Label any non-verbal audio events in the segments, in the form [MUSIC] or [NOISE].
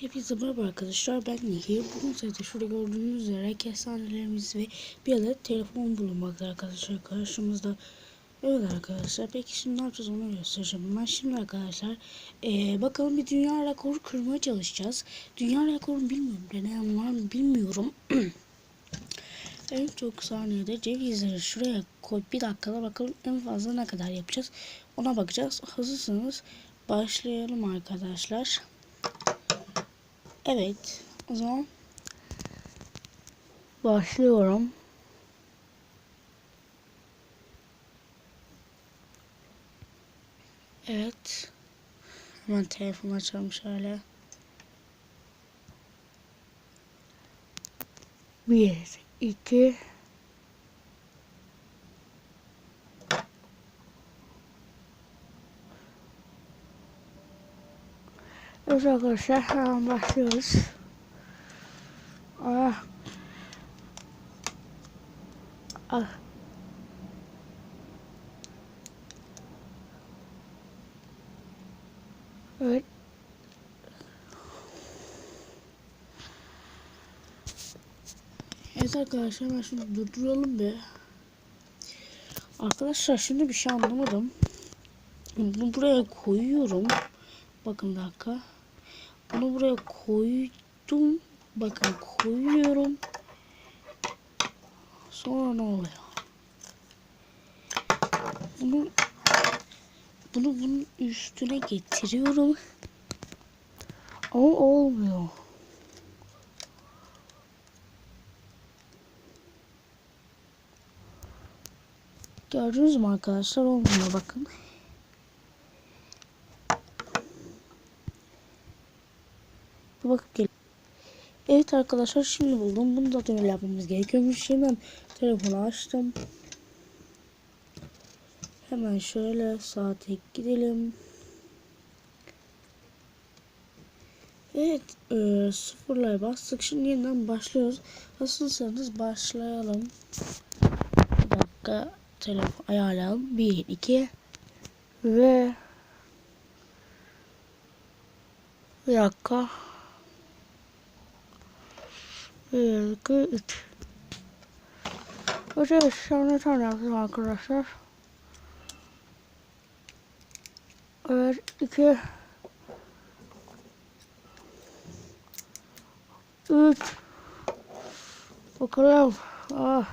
Hepinize merhaba arkadaşlar ben Nihir. Bugün sizde şurada gördüğünüz üzere kestanelerimiz ve bir adet telefon bulunmakta arkadaşlar karşımızda. Evet arkadaşlar peki şimdi ne yapacağız onu göstereceğim. Ben şimdi arkadaşlar eee, bakalım bir dünya rekoru kırmaya çalışacağız. Dünya rekoru bilmiyorum deneyen var mı bilmiyorum. [CLEARS THROAT] en çok saniyede cevizleri şuraya koy bir dakikada bakalım en fazla ne kadar yapacağız. Ona bakacağız. Hazırsanız başlayalım arkadaşlar. Evet. O zaman başlıyorum. Evet. Hemen telefonu açalım şöyle. Bir, iki, Evet arkadaşlar hemen başlıyoruz. Ah. Ah. Evet. Evet arkadaşlar ben şunu durduralım bir. Arkadaşlar şimdi bir şey anlamadım. Bunu buraya koyuyorum. Bakın dakika. Bunu buraya koydum. Bakın koyuyorum. Sonra ne oluyor? Bunu bunu bunun üstüne getiriyorum. Ama olmuyor. Gördünüz mü arkadaşlar? Olmuyor bakın. Bakıp gel. Evet arkadaşlar şimdi buldum. Bunu da öyle yapmamız gerekiyormuş. Hemen telefonu açtım. Hemen şöyle saate gidelim. Evet e, sıfırlaya bastık. Şimdi yeniden başlıyoruz. Nasılsanız başlayalım. Bir dakika telefon ayarlayalım. 1, 2 ve bir dakika. 1, 2, 3 Evet şu an ne tane yaptım arkadaşlar. Evet 2 3 Bakalım. Ah.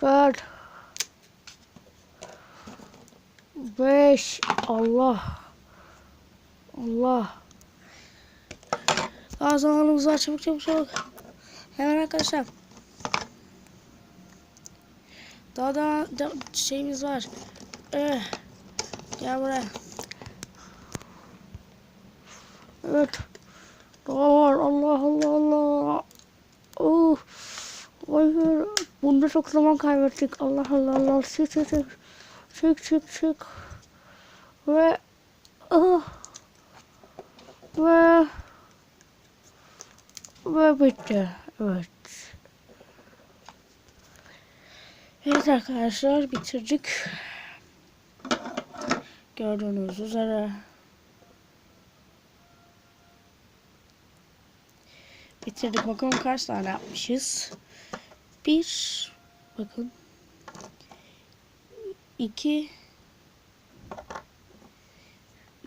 4 5 Allah. Allah Daha zamanımız var çabuk çabuk çabuk Hemen arkadaşlar. Daha da, şeyimiz var. Ee, Gel buraya. Evet. Daha var. Allah Allah Allah. Oh. Hayır Bunda çok zaman kaybettik. Allah Allah Allah. Çık çık çık. Çık çık çık. Ve oh, Ve Ve bitti Evet. Evet arkadaşlar bitirdik. Gördüğünüz üzere. Bitirdik. Bakalım kaç tane yapmışız. Bir bakın. İki.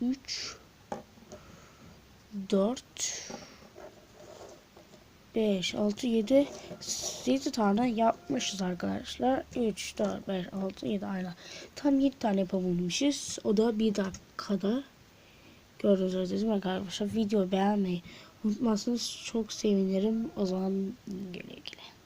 Üç. Dört beş altı yedi yedi tane yapmışız arkadaşlar. Üç dört beş altı yedi aynen. Tam yedi tane yapabilmişiz. O da bir dakikada. Gördüğünüz üzere arkadaşlar video beğenmeyi unutmazsanız çok sevinirim. O zaman güle güle.